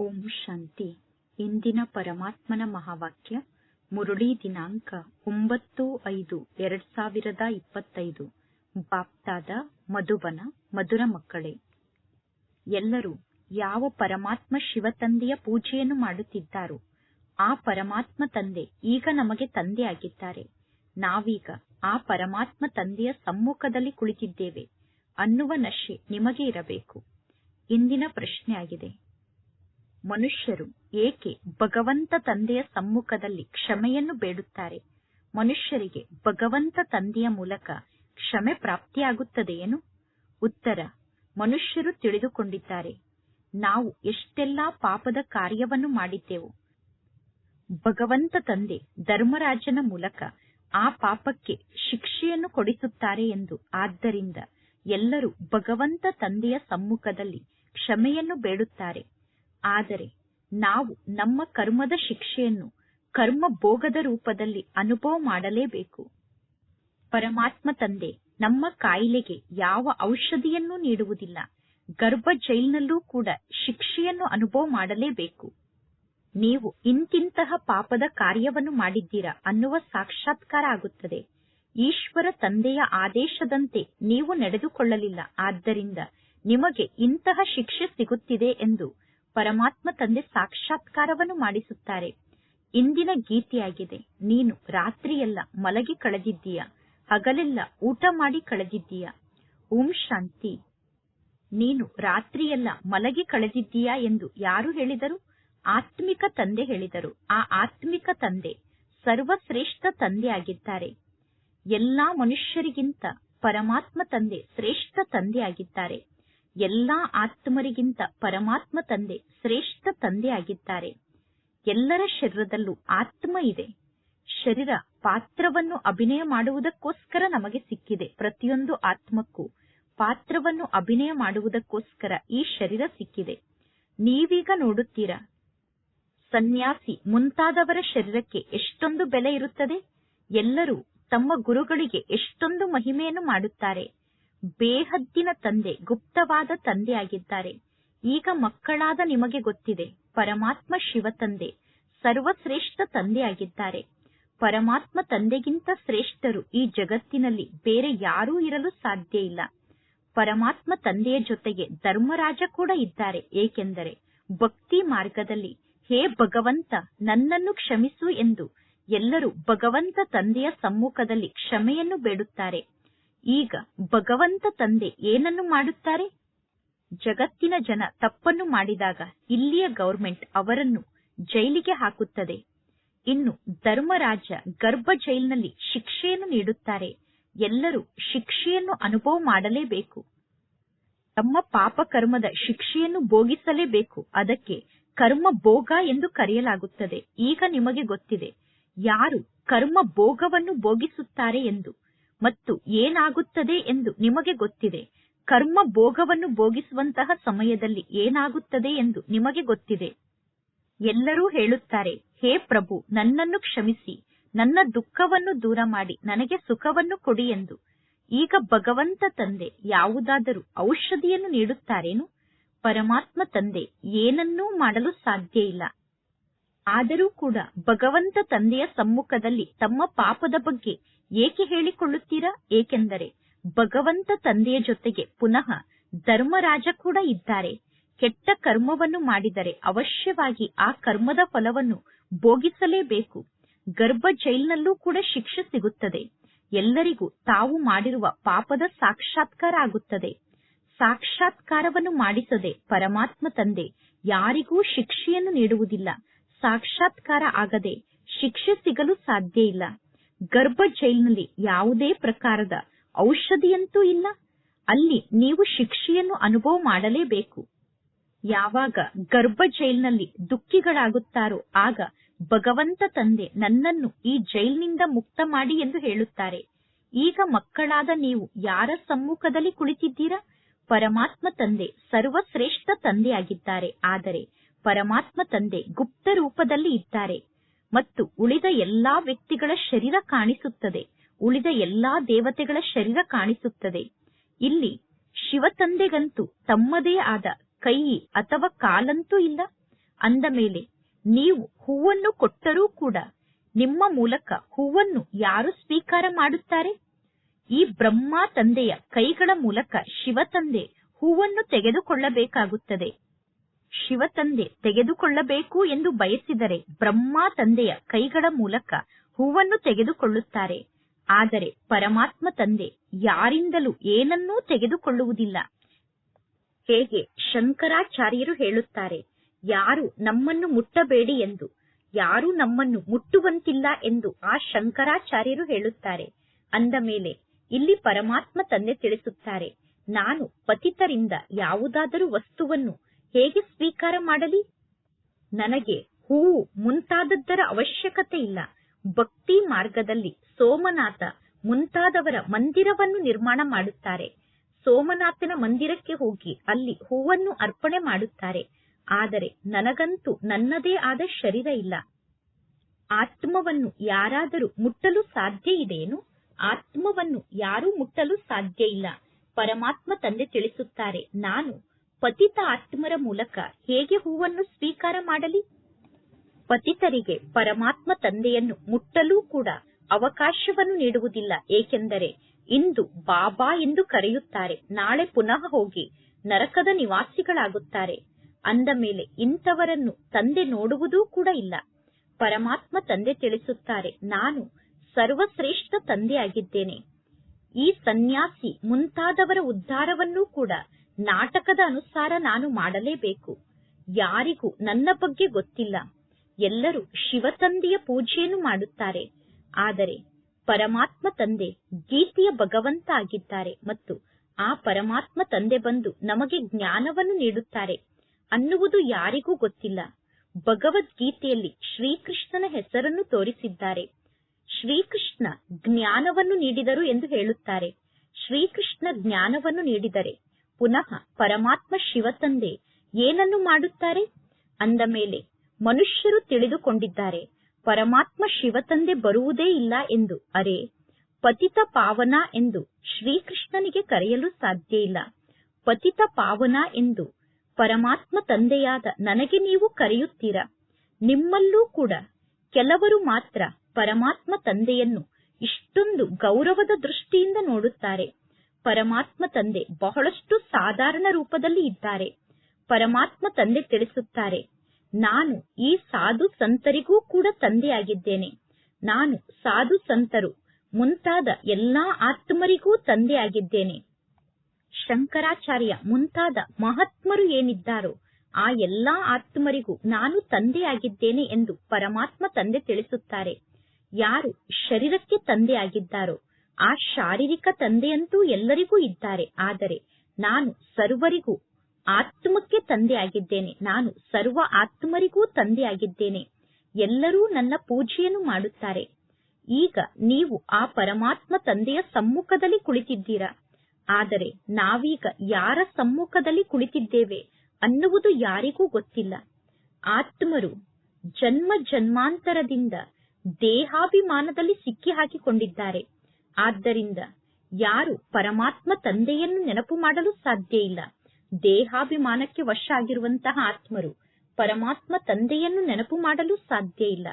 ಓಂ ಶಾಂತಿ. ಇಂದಿನ ಪರಮಾತ್ಮನ ಮಹಾವಾಕ್ಯ, ಮುರುಳಿ ದಿನಾಂಕ ಒಂಬತ್ತು ಐದು ಎರಡ್ ಸಾವಿರದ ಇಪ್ಪತ್ತೈದು. ಬಾಪ್ತಾದ ಮಧುಬನ, ಮಧುರ ಮಕ್ಕಳೇ. ಎಲ್ಲರೂ ಯಾವ ಪರಮಾತ್ಮ ಶಿವತಂದೆಯ ಪೂಜೆಯನ್ನು ಮಾಡುತ್ತಿದ್ದಾರೋ, ಆ ಪರಮಾತ್ಮ ತಂದೆ ಈಗ ನಮಗೆ ತಂದೆಯಾಗಿದ್ದಾರೆ. ನಾವೀಗ ಆ ಪರಮಾತ್ಮ ತಂದೆಯ ಸಮ್ಮುಖದಲ್ಲಿ ಕುಳಿತಿದ್ದೇವೆ. ಅನ್ನುವ ನಶೆ ನಿಮಗೆ ಇರಬೇಕು. ಇಂದಿನ ಪ್ರಶ್ನೆಯಾಗಿದೆ. ಮನುಷ್ಯರು ಏಕೆ ಭಗವಂತ ತಂದೆಯ ಸಮ್ಮುಖದಲ್ಲಿ ಕ್ಷಮೆಯನ್ನು ಬೇಡುತ್ತಾರೆ? ಮನುಷ್ಯರಿಗೆ ಭಗವಂತ ತಂದೆಯ ಮೂಲಕ ಕ್ಷಮೆ ಪ್ರಾಪ್ತಿಯಾಗುತ್ತದೆಯೇನು ಉತ್ತರ, ಮನುಷ್ಯರು ತಿಳಿದುಕೊಂಡಿದ್ದಾರೆ. ನಾವು ಎಷ್ಟೆಲ್ಲಾ ಪಾಪದ ಕಾರ್ಯವನ್ನು ಮಾಡಿದ್ದೆವು. ಭಗವಂತ ತಂದೆ ಧರ್ಮರಾಜನ ಮೂಲಕ ಆ ಪಾಪಕ್ಕೆ ಶಿಕ್ಷೆಯನ್ನು ಕೊಡಿಸುತ್ತಾರೆ ಎಂದು. ಆದ್ದರಿಂದ ಎಲ್ಲರೂ ಭಗವಂತ ತಂದೆಯ ಸಮ್ಮುಖದಲ್ಲಿ ಕ್ಷಮೆಯನ್ನು ಬೇಡುತ್ತಾರೆ. ಆದರೆ ನಾವು ನಮ್ಮ ಕರ್ಮದ ಶಿಕ್ಷೆಯನ್ನು ಕರ್ಮ ಭೋಗದ ರೂಪದಲ್ಲಿ ಅನುಭವ ಮಾಡಲೇಬೇಕು. ಪರಮಾತ್ಮ ತಂದೆ, ನಮ್ಮ ಕಾಯಿಲೆಗೆ ಯಾವ ಔಷಧಿಯನ್ನೂ ನೀಡುವುದಿಲ್ಲ. ಗರ್ಭ ಜೈಲ್ನಲ್ಲೂ ಕೂಡ ಶಿಕ್ಷೆಯನ್ನು ಅನುಭವ ಮಾಡಲೇಬೇಕು. ನೀವು ಇಂತಿಂತಹ ಪಾಪದ ಕಾರ್ಯವನ್ನು ಮಾಡಿದ್ದೀರಾ ಅನ್ನುವ ಸಾಕ್ಷಾತ್ಕಾರ ಆಗುತ್ತದೆ. ಈಶ್ವರ ತಂದೆಯ ಆದೇಶದಂತೆ ನೀವು ನಡೆದುಕೊಳ್ಳಲಿಲ್ಲ. ಆದ್ದರಿಂದ ನಿಮಗೆ ಇಂತಹ ಶಿಕ್ಷೆ ಸಿಗುತ್ತಿದೆ ಎಂದು ಪರಮಾತ್ಮ ತಂದೆ ಸಾಕ್ಷಾತ್ಕಾರವನ್ನು ಮಾಡಿಸುತ್ತಾರೆ. ಇಂದಿನ ಗೀತೆಯಾಗಿದೆ, ನೀನು ರಾತ್ರಿಯೆಲ್ಲ ಮಲಗಿ ಕಳೆದಿದ್ದೀಯ? ಹಗಲೆಲ್ಲ ಊಟ ಮಾಡಿ ಕಳೆದಿದ್ದೀಯ? ಓಂ ಶಾಂತಿ. ನೀನು ರಾತ್ರಿಯೆಲ್ಲ ಮಲಗಿ ಕಳೆದಿದ್ದೀಯಾ? ಎಂದು ಯಾರು ಹೇಳಿದರು? ಆತ್ಮಿಕ ತಂದೆ ಹೇಳಿದರು. ಆ ಆತ್ಮಿಕ ತಂದೆ ಸರ್ವಶ್ರೇಷ್ಠ ತಂದೆಯಾಗಿದ್ದಾರೆ ಎಲ್ಲಾ ಮನುಷ್ಯರಿಗಿಂತ ಪರಮಾತ್ಮ ತಂದೆ ಶ್ರೇಷ್ಠ ತಂದೆಯಾಗಿದ್ದಾರೆ ಎಲ್ಲಾ ಆತ್ಮರಿಗಿಂತ ಪರಮಾತ್ಮ ತಂದೆ, ಶ್ರೇಷ್ಠ ತಂದೆಯಾಗಿದ್ದಾರೆ. ಎಲ್ಲರ ಶರೀರದಲ್ಲೂ ಆತ್ಮ ಇದೆ. ಶರೀರ ಪಾತ್ರವನ್ನು ಅಭಿನಯ ಮಾಡುವುದಕ್ಕೋಸ್ಕರ ನಮಗೆ ಸಿಕ್ಕಿದೆ. ಪ್ರತಿಯೊಂದು ಆತ್ಮಕ್ಕೂ ಪಾತ್ರವನ್ನು ಅಭಿನಯ ಮಾಡುವುದಕ್ಕೋಸ್ಕರ ಈ ಶರೀರ ಸಿಕ್ಕಿದೆ. ನೀವೀಗ ನೋಡುತ್ತೀರಾ, ಸನ್ಯಾಸಿ ಮುಂತಾದವರ ಶರೀರಕ್ಕೆ ಎಷ್ಟೊಂದು ಬೆಲೆ ಇರುತ್ತದೆ? ಎಲ್ಲರೂ ತಮ್ಮ ಗುರುಗಳಿಗೆ ಎಷ್ಟೊಂದು ಮಹಿಮೆಯನ್ನು ಮಾಡುತ್ತಾರೆ. ಬೇಹದ್ದಿನ ತಂದೆ, ಗುಪ್ತವಾದ ತಂದೆಯಾಗಿದ್ದಾರೆ ಈಗ ಮಕ್ಕಳಾದ ನಿಮಗೆ ಗೊತ್ತಿದೆ, ಪರಮಾತ್ಮ ಶಿವ ತಂದೆ, ಸರ್ವಶ್ರೇಷ್ಠ ತಂದೆಯಾಗಿದ್ದಾರೆ ಪರಮಾತ್ಮ ತಂದೆಗಿಂತ ಶ್ರೇಷ್ಠರು ಈ ಜಗತ್ತಿನಲ್ಲಿ ಬೇರೆ ಯಾರೂ ಇರಲು ಸಾಧ್ಯ ಇಲ್ಲ. ಪರಮಾತ್ಮ ತಂದೆಯ ಜೊತೆಗೆ ಧರ್ಮರಾಜ ಕೂಡ ಇದ್ದಾರೆ. ಏಕೆಂದರೆ ಭಕ್ತಿ ಮಾರ್ಗದಲ್ಲಿ ಹೇ ಭಗವಂತ, ನನ್ನನ್ನು ಕ್ಷಮಿಸು ಎಂದು ಎಲ್ಲರೂ ಭಗವಂತ ತಂದೆಯ ಸಮ್ಮುಖದಲ್ಲಿ ಕ್ಷಮೆಯನ್ನು ಬೇಡುತ್ತಾರೆ. ಈಗ ಭಗವಂತ ತಂದೆ ಏನನ್ನು ಮಾಡುತ್ತಾರೆ? ಜಗತ್ತಿನ ಜನ ತಪ್ಪನ್ನು ಮಾಡಿದಾಗ ಇಲ್ಲಿಯ ಗೌರ್ಮೆಂಟ್ ಅವರನ್ನು ಜೈಲಿಗೆ ಹಾಕುತ್ತದೆ. ಇನ್ನು ಧರ್ಮರಾಜ ಗರ್ಭ ಜೈಲಿನಲ್ಲಿ ಶಿಕ್ಷೆಯನ್ನು ನೀಡುತ್ತಾರೆ. ಎಲ್ಲರೂ ಶಿಕ್ಷೆಯನ್ನು ಅನುಭವ ಮಾಡಲೇಬೇಕು. ತಮ್ಮ ಪಾಪ ಕರ್ಮದ ಶಿಕ್ಷೆಯನ್ನು ಭೋಗಿಸಲೇಬೇಕು. ಅದಕ್ಕೆ ಕರ್ಮ ಭೋಗ ಎಂದು ಕರೆಯಲಾಗುತ್ತದೆ. ಈಗ ನಿಮಗೆ ಗೊತ್ತಿದೆ, ಯಾರು ಕರ್ಮ ಭೋಗವನ್ನು ಭೋಗಿಸುತ್ತಾರೆ ಎಂದು. ಮತ್ತು ಏನಾಗುತ್ತದೆ ಎಂದು ನಿಮಗೆ ಗೊತ್ತಿದೆ. ಕರ್ಮ ಭೋಗವನ್ನು ಭೋಗಿಸುವಂತಹ ಸಮಯದಲ್ಲಿ ಏನಾಗುತ್ತದೆ ಎಂದು ನಿಮಗೆ ಗೊತ್ತಿದೆ. ಎಲ್ಲರೂ ಹೇಳುತ್ತಾರೆ, ಹೇ ಪ್ರಭು, ನನ್ನನ್ನು ಕ್ಷಮಿಸಿ, ನನ್ನ ದುಃಖವನ್ನು ದೂರ ಮಾಡಿ, ನನಗೆ ಸುಖವನ್ನು ಕೊಡಿ ಎಂದು. ಈಗ ಭಗವಂತ ತಂದೆ ಯಾವುದಾದರೂ ಔಷಧಿಯನ್ನು ನೀಡುತ್ತಾರೇನು? ಪರಮಾತ್ಮ ತಂದೆ ಏನನ್ನೂ ಮಾಡಲು ಸಾಧ್ಯ ಇಲ್ಲ. ಆದರೂ ಕೂಡ ಭಗವಂತ ತಂದೆಯ ಸಮ್ಮುಖದಲ್ಲಿ ತಮ್ಮ ಪಾಪದ ಬಗ್ಗೆ ಏಕೆ ಹೇಳಿಕೊಳ್ಳುತ್ತೀರಾ? ಏಕೆಂದರೆ ಭಗವಂತ ತಂದೆಯ ಜೊತೆಗೆ ಪುನಃ ಧರ್ಮರಾಜ ಕೂಡ ಇದ್ದಾರೆ. ಕೆಟ್ಟ ಕರ್ಮವನ್ನು ಮಾಡಿದರೆ ಅವಶ್ಯವಾಗಿ ಆ ಕರ್ಮದ ಫಲವನ್ನು ಭೋಗಿಸಲೇಬೇಕು. ಗರ್ಭ ಜೈಲಿನಲ್ಲೂ ಕೂಡ ಶಿಕ್ಷೆ ಸಿಗುತ್ತದೆ. ಎಲ್ಲರಿಗೂ ತಾವು ಮಾಡಿರುವ ಪಾಪದ ಸಾಕ್ಷಾತ್ಕಾರ ಆಗುತ್ತದೆ. ಸಾಕ್ಷಾತ್ಕಾರವನ್ನು ಮಾಡಿಸದೆ ಪರಮಾತ್ಮ ತಂದೆ ಯಾರಿಗೂ ಶಿಕ್ಷೆಯನ್ನು ನೀಡುವುದಿಲ್ಲ. ಸಾಕ್ಷಾತ್ಕಾರ ಆಗದೆ ಶಿಕ್ಷೆ ಸಿಗಲು ಸಾಧ್ಯ ಇಲ್ಲ. ಗರ್ಭ ಜೈಲಿನಲ್ಲಿ ಯಾವುದೇ ಪ್ರಕಾರದ ಔಷಧಿಯಂತೂ ಇಲ್ಲ. ಅಲ್ಲಿ ನೀವು ಶಿಕ್ಷೆಯನ್ನು ಅನುಭವ ಮಾಡಲೇಬೇಕು. ಯಾವಾಗ ಗರ್ಭ ಜೈಲಿನಲ್ಲಿ ದುಃಖಿಗಳಾಗುತ್ತಾರೋ ಆಗ ಭಗವಂತ ತಂದೆ ನನ್ನನ್ನು ಈ ಜೈಲಿನಿಂದ ಮುಕ್ತ ಮಾಡಿ ಎಂದು ಹೇಳುತ್ತಾರೆ. ಈಗ ಮಕ್ಕಳಾದ ನೀವು ಯಾರ ಸಮ್ಮುಖದಲ್ಲಿ ಕುಳಿತಿದ್ದೀರಾ? ಪರಮಾತ್ಮ ತಂದೆ ಸರ್ವಶ್ರೇಷ್ಠ ತಂದೆಯಾಗಿದ್ದಾರೆ. ಆದರೆ ಪರಮಾತ್ಮ ತಂದೆ ಗುಪ್ತ ರೂಪದಲ್ಲಿ ಇದ್ದಾರೆ. ಮತ್ತು ಉಳಿದ ಎಲ್ಲಾ ವ್ಯಕ್ತಿಗಳ ಶರೀರ ಕಾಣಿಸುತ್ತದೆ. ಉಳಿದ ಎಲ್ಲಾ ದೇವತೆಗಳ ಶರೀರ ಕಾಣಿಸುತ್ತದೆ. ಇಲ್ಲಿ ಶಿವ ತಂದೆಗಂತೂ ತಮ್ಮದೇ ಆದ ಕೈ ಅಥವಾ ಕಾಲಂತೂ ಇಲ್ಲ. ಅಂದ ಮೇಲೆ, ನೀವು ಹೂವನ್ನು ಕೊಟ್ಟರೂ ಕೂಡ ನಿಮ್ಮ ಮೂಲಕ ಹೂವನ್ನು ಯಾರು ಸ್ವೀಕಾರ ಮಾಡುತ್ತಾರೆ? ಈ ಬ್ರಹ್ಮ ತಂದೆಯ ಕೈಗಳ ಮೂಲಕ ಶಿವ ತಂದೆ ಹೂವನ್ನು ತೆಗೆದುಕೊಳ್ಳಬೇಕಾಗುತ್ತದೆ. ಶಿವ ತಂದೆ ತೆಗೆದುಕೊಳ್ಳಬೇಕು ಎಂದು ಬಯಸಿದರೆ ಬ್ರಹ್ಮ ತಂದೆಯ ಕೈಗಳ ಮೂಲಕ ಹೂವನ್ನು ತೆಗೆದುಕೊಳ್ಳುತ್ತಾರೆ. ಆದರೆ ಪರಮಾತ್ಮ ತಂದೆ ಯಾರಿಂದಲೂ ಏನನ್ನೂ ತೆಗೆದುಕೊಳ್ಳುವುದಿಲ್ಲ. ಹೇಗೆ ಶಂಕರಾಚಾರ್ಯರು ಹೇಳುತ್ತಾರೆ, ಯಾರು ನಮ್ಮನ್ನು ಮುಟ್ಟಬೇಡಿ ಎಂದು, ಯಾರು ನಮ್ಮನ್ನು ಮುಟ್ಟುವಂತಿಲ್ಲ ಎಂದು ಆ ಶಂಕರಾಚಾರ್ಯರು ಹೇಳುತ್ತಾರೆ. ಅಂದ ಮೇಲೆ ಇಲ್ಲಿ ಪರಮಾತ್ಮ ತಂದೆ ತಿಳಿಸುತ್ತಾರೆ, ನಾನು ಪತಿತರಿಂದ ಯಾವುದಾದರೂ ವಸ್ತುವನ್ನು ಹೇಗೆ ಸ್ವೀಕಾರ ಮಾಡಲಿ? ನನಗೆ ಹೂವು ಮುಂತಾದದ್ದರ ಅವಶ್ಯಕತೆ ಇಲ್ಲ. ಭಕ್ತಿ ಮಾರ್ಗದಲ್ಲಿ ಸೋಮನಾಥ ಮುಂತಾದವರ ಮಂದಿರವನ್ನು ನಿರ್ಮಾಣ ಮಾಡುತ್ತಾರೆ. ಸೋಮನಾಥನ ಮಂದಿರಕ್ಕೆ ಹೋಗಿ ಅಲ್ಲಿ ಹೂವನ್ನು ಅರ್ಪಣೆ ಮಾಡುತ್ತಾರೆ. ಆದರೆ ನನಗಂತೂ ನನ್ನದೇ ಆದ ಶರೀರ ಇಲ್ಲ. ಆತ್ಮವನ್ನು ಯಾರಾದರೂ ಮುಟ್ಟಲು ಸಾಧ್ಯ ಇದೆಯೇನು ಆತ್ಮವನ್ನು ಯಾರೂ ಮುಟ್ಟಲು ಸಾಧ್ಯ ಇಲ್ಲ. ಪರಮಾತ್ಮ ತಂದೆ ತಿಳಿಸುತ್ತಾರೆ, ನಾನು ಪತಿತ ಆತ್ಮರ ಮೂಲಕ ಹೇಗೆ ಹೂವನ್ನು ಸ್ವೀಕಾರ ಮಾಡಲಿ? ಪತಿತರಿಗೆ ಪರಮಾತ್ಮ ತಂದೆಯನ್ನು ಮುಟ್ಟಲೂ ಕೂಡ ಅವಕಾಶವನ್ನು ನೀಡುವುದಿಲ್ಲ. ಏಕೆಂದರೆ ಇಂದು ಬಾಬಾ ಎಂದು ಕರೆಯುತ್ತಾರೆ. ನಾಳೆ ಪುನಃ ಹೋಗಿ ನರಕದ ನಿವಾಸಿಗಳಾಗುತ್ತಾರೆ. ಅಂದ ಮೇಲೆ ಇಂಥವರನ್ನು ತಂದೆ ನೋಡುವುದೂ ಕೂಡ ಇಲ್ಲ. ಪರಮಾತ್ಮ ತಂದೆ ತಿಳಿಸುತ್ತಾರೆ, ನಾನು ಸರ್ವಶ್ರೇಷ್ಠ ತಂದೆಯಾಗಿದ್ದೇನೆ. ಈ ಸನ್ಯಾಸಿ ಮುಂತಾದವರ ಉದ್ಧಾರವನ್ನೂ ಕೂಡ ನಾಟಕದ ಅನುಸಾರ ನಾನು ಮಾಡಲೇಬೇಕು. ಯಾರಿಗೂ ನನ್ನ ಬಗ್ಗೆ ಗೊತ್ತಿಲ್ಲ. ಎಲ್ಲರೂ ಶಿವತಂದೆಯ ಪೂಜೆಯನ್ನು ಮಾಡುತ್ತಾರೆ. ಆದರೆ ಪರಮಾತ್ಮ ತಂದೆ ಗೀತೆಯ ಭಗವಂತ ಆಗಿದ್ದಾರೆ ಮತ್ತು ಆ ಪರಮಾತ್ಮ ತಂದೆ ಬಂದು ನಮಗೆ ಜ್ಞಾನವನ್ನು ನೀಡುತ್ತಾರೆ. ಅನ್ನುವುದು ಯಾರಿಗೂ ಗೊತ್ತಿಲ್ಲ. ಭಗವದ್ಗೀತೆಯಲ್ಲಿ ಶ್ರೀಕೃಷ್ಣನ ಹೆಸರನ್ನು ತೋರಿಸಿದ್ದಾರೆ. ಶ್ರೀಕೃಷ್ಣ ಜ್ಞಾನವನ್ನು ನೀಡಿದರು ಎಂದು ಹೇಳುತ್ತಾರೆ. ಶ್ರೀಕೃಷ್ಣ ಜ್ಞಾನವನ್ನು ನೀಡಿದರೆ ಪುನಃ ಪರಮಾತ್ಮ ಶಿವತಂದೆ ಏನನ್ನು ಮಾಡುತ್ತಾರೆ? ಅಂದ ಮೇಲೆ ಮನುಷ್ಯರು ತಿಳಿದುಕೊಂಡಿದ್ದಾರೆ, ಪರಮಾತ್ಮ ಶಿವತಂದೆ ಬರುವುದೇ ಇಲ್ಲ ಎಂದು. ಅರೆ, ಪತಿತ ಪಾವನ ಎಂದು ಶ್ರೀಕೃಷ್ಣನಿಗೆ ಕರೆಯಲು ಸಾಧ್ಯ ಇಲ್ಲ. ಪತಿತ ಪಾವನ ಎಂದು ಪರಮಾತ್ಮ ತಂದೆಯಾದ ನನಗೆ ನೀವು ಕರೆಯುತ್ತೀರಾ? ನಿಮ್ಮಲ್ಲೂ ಕೂಡ ಕೆಲವರು ಮಾತ್ರ ಪರಮಾತ್ಮ ತಂದೆಯನ್ನು ಇಷ್ಟೊಂದು ಗೌರವದ ದೃಷ್ಟಿಯಿಂದ ನೋಡುತ್ತಾರೆ. ಪರಮಾತ್ಮ ತಂದೆ ಬಹಳಷ್ಟು ಸಾಧಾರಣ ರೂಪದಲ್ಲಿ ಇದ್ದಾರೆ. ಪರಮಾತ್ಮ ತಂದೆ ತಿಳಿಸುತ್ತಾರೆ, ನಾನು ಈ ಸಾಧು ಸಂತರಿಗೂ ಕೂಡ ತಂದೆಯಾಗಿದ್ದೇನೆ. ನಾನು ಸಾಧು ಸಂತರು, ಮುಂತಾದ ಎಲ್ಲಾ ಆತ್ಮರಿಗೂ ತಂದೆಯಾಗಿದ್ದೇನೆ. ಶಂಕರಾಚಾರ್ಯ, ಮುಂತಾದ ಮಹಾತ್ಮರು ಏನಿದ್ದಾರೋ ಆ ಎಲ್ಲಾ ಆತ್ಮರಿಗೂ ನಾನು ತಂದೆಯಾಗಿದ್ದೇನೆ ಎಂದು ಪರಮಾತ್ಮ ತಂದೆ ತಿಳಿಸುತ್ತಾರೆ. ಯಾರು ಶರೀರಕ್ಕೆ ತಂದೆಯಾಗಿದ್ದಾರೋ ಆ ಶಾರೀರಿಕ ತಂದೆಯಂತೂ ಎಲ್ಲರಿಗೂ ಇದ್ದಾರೆ. ಆದರೆ ನಾನು ಸರ್ವರಿಗೂ ಆತ್ಮಕ್ಕೆ ತಂದೆಯಾಗಿದ್ದೇನೆ. ನಾನು ಸರ್ವ ಆತ್ಮರಿಗೂ ತಂದೆಯಾಗಿದ್ದೇನೆ. ಎಲ್ಲರೂ ನನ್ನ ಪೂಜೆಯನ್ನು ಮಾಡುತ್ತಾರೆ. ಈಗ ನೀವು ಆ ಪರಮಾತ್ಮ ತಂದೆಯ ಸಮ್ಮುಖದಲ್ಲಿ ಕುಳಿತಿದ್ದೀರಾ? ಆದರೆ ನಾವೀಗ ಯಾರ ಸಮ್ಮುಖದಲ್ಲಿ ಕುಳಿತಿದ್ದೇವೆ ಅನ್ನುವುದು ಯಾರಿಗೂ ಗೊತ್ತಿಲ್ಲ. ಆತ್ಮರು ಜನ್ಮ ಜನ್ಮಾಂತರದಿಂದ ದೇಹಾಭಿಮಾನದಲ್ಲಿ ಸಿಕ್ಕಿ ಹಾಕಿಕೊಂಡಿದ್ದಾರೆ ಆದ್ದರಿಂದ ಯಾರು ಪರಮಾತ್ಮ ತಂದೆಯನ್ನು ನೆನಪು ಮಾಡಲು ಸಾಧ್ಯ ಇಲ್ಲ. ದೇಹಾಭಿಮಾನಕ್ಕೆ ವಶ ಆಗಿರುವಂತಹ ಆತ್ಮರು ಪರಮಾತ್ಮ ತಂದೆಯನ್ನು ನೆನಪು ಮಾಡಲು ಸಾಧ್ಯ ಇಲ್ಲ.